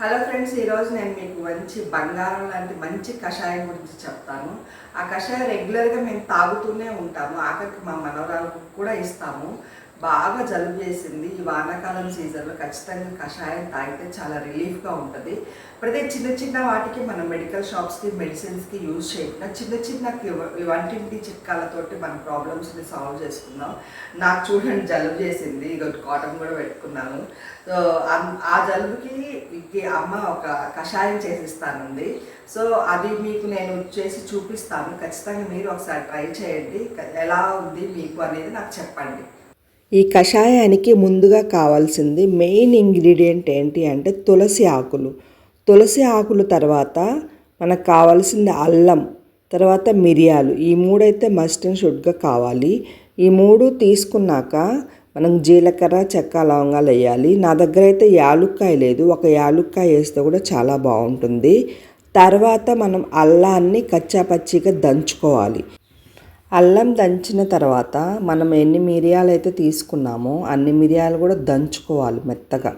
Hello friends ఈరోజు నేను మీకు మంచి బంగారం లాంటి మంచి కషాయం గురించి చెప్తాను. ఆ కషాయం రెగ్యులర్గా మేము తాగుతూనే ఉంటాము. ఆఖరికి మా మనవరాలకు కూడా ఇస్తాము. బాగా జలుబు చేసింది. ఈ వానాకాలం సీజన్లో ఖచ్చితంగా కషాయం తాగితే చాలా రిలీఫ్గా ఉంటుంది. ప్రతి చిన్న చిన్న వాటికి మనం మెడికల్ షాప్స్కి మెడిసిన్స్కి యూజ్ చేయకుండా చిన్న చిన్న వంటింటి చిట్కాలతోటి మన ప్రాబ్లమ్స్ని సాల్వ్ చేసుకుందాం. నాకు చూడండి జలుబు చేసింది. ఇక కాటన్ కూడా పెట్టుకున్నాను. సో ఆ జలుబుకి అమ్మ ఒక కషాయం చేసిస్తానుంది. సో అది మీకు నేను చేసి చూపిస్తాను. ఖచ్చితంగా మీరు ఒకసారి ట్రై చేయండి. ఎలా ఉంది మీకు అనేది నాకు చెప్పండి. ఈ కషాయానికి ముందుగా కావాల్సింది మెయిన్ ఇంగ్రీడియంట్ ఏంటి అంటే తులసి ఆకులు. తులసి ఆకులు తర్వాత మనకు కావాల్సింది అల్లం తర్వాత మిరియాలు. ఈ మూడైతే మస్ట్ అండ్ షుడ్గా కావాలి. ఈ మూడు తీసుకున్నాక మనం జీలకర్ర చెక్క లవంగాలు వేయాలి. నా దగ్గర అయితే యాలుక్కాయ లేదు. ఒక యాలుక్కాయ వేస్తే కూడా చాలా బాగుంటుంది. తర్వాత మనం అల్లాన్ని కచ్చాపచ్చిగా దంచుకోవాలి. అల్లం దంచిన తర్వాత మనం ఎన్ని మిరియాలు అయితే తీసుకున్నామో అన్ని మిరియాలు కూడా దంచుకోవాలి మెత్తగా.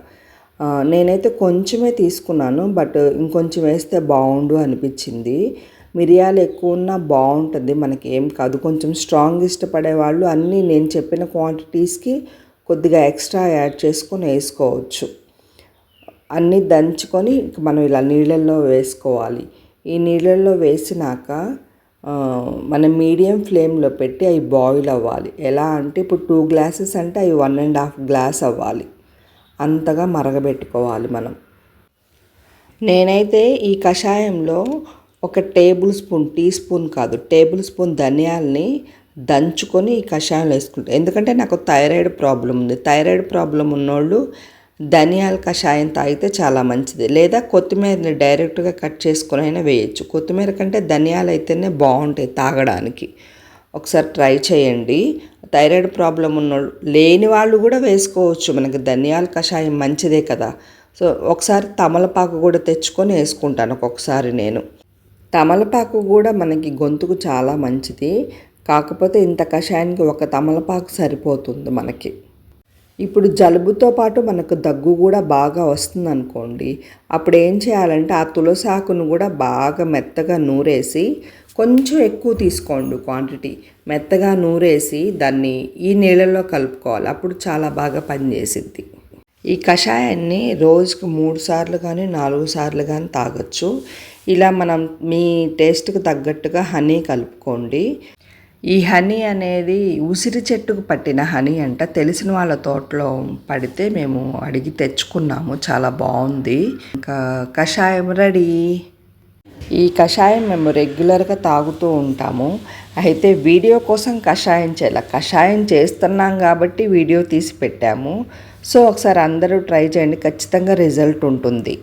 నేనైతే కొంచెమే తీసుకున్నాను బట్ ఇంకొంచెం వేస్తే బాగుండు అనిపించింది. మిరియాలు ఎక్కువ ఉన్నా బాగుంటుంది మనకి ఏం కాదు. కొంచెం స్ట్రాంగ్ ఇష్టపడే వాళ్ళు అన్నీ నేను చెప్పిన క్వాంటిటీస్కి కొద్దిగా ఎక్స్ట్రా యాడ్ చేసుకొని వేసుకోవచ్చు. అన్నీ దంచుకొని ఇంక మనం ఇలా నీళ్ళల్లో వేసుకోవాలి. ఈ నీళ్ళల్లో వేసినాక మనం మీడియం ఫ్లేమ్లో పెట్టి అవి బాయిల్ అవ్వాలి. ఎలా అంటే ఇప్పుడు టూ గ్లాసెస్ అంటే అవి వన్ అండ్ హాఫ్ గ్లాస్ అవ్వాలి. అంతగా మరగబెట్టుకోవాలి మనం. నేనైతే ఈ కషాయంలో ఒక టేబుల్ స్పూన్ టీ స్పూన్ కాదు టేబుల్ స్పూన్ ధనియాల్ని దంచుకొని ఈ కషాయంలో వేసుకుంటాను ఎందుకంటే నాకు థైరాయిడ్ ప్రాబ్లం ఉంది. థైరాయిడ్ ప్రాబ్లం ఉన్నోళ్ళు ధనియాల కషాయం తాగితే చాలా మంచిది. లేదా కొత్తిమీరని డైరెక్ట్గా కట్ చేసుకుని అయినా వేయచ్చు. కొత్తిమీర కంటే ధనియాలు అయితేనే బాగుంటాయి తాగడానికి. ఒకసారి ట్రై చేయండి. థైరాయిడ్ ప్రాబ్లం ఉన్న లేని వాళ్ళు కూడా వేసుకోవచ్చు. మనకి ధనియాల కషాయం మంచిదే కదా. సో ఒకసారి తమలపాకు కూడా తెచ్చుకొని వేసుకుంటాను ఒక్కొక్కసారి నేను. తమలపాకు కూడా మనకి గొంతుకు చాలా మంచిది. కాకపోతే ఇంత కషాయానికి ఒక తమలపాకు సరిపోతుంది మనకి. ఇప్పుడు జలుబుతో పాటు మనకు దగ్గు కూడా బాగా వస్తుంది అనుకోండి అప్పుడు ఏం చేయాలంటే ఆ తులసి ఆకును కూడా బాగా మెత్తగా నూరేసి కొంచెం ఎక్కువ తీసుకోండి క్వాంటిటీ మెత్తగా నూరేసి దాన్ని ఈ నీళ్ళలో కలుపుకోవాలి. అప్పుడు చాలా బాగా పనిచేసిద్ది. ఈ కషాయాన్ని రోజుకు మూడు సార్లు కానీ నాలుగు సార్లు కానీ తాగొచ్చు. ఇలా మనం మీ టేస్ట్కి తగ్గట్టుగా హనీ కలుపుకోండి. ఈ హనీ అనేది ఉసిరి చెట్టుకు పట్టిన హనీ అంట. తెలిసిన వాళ్ళ తోటలో పడితే మేము అడిగి తెచ్చుకున్నాము. చాలా బాగుంది. ఇంకా కషాయం రెడీ. ఈ కషాయం మేము రెగ్యులర్గా తాగుతూ ఉంటాము. అయితే వీడియో కోసం కషాయం చేయాలి. కషాయం చేస్తున్నాం కాబట్టి వీడియో తీసి పెట్టాము. సో ఒకసారి అందరూ ట్రై చేయండి. ఖచ్చితంగా రిజల్ట్ ఉంటుంది.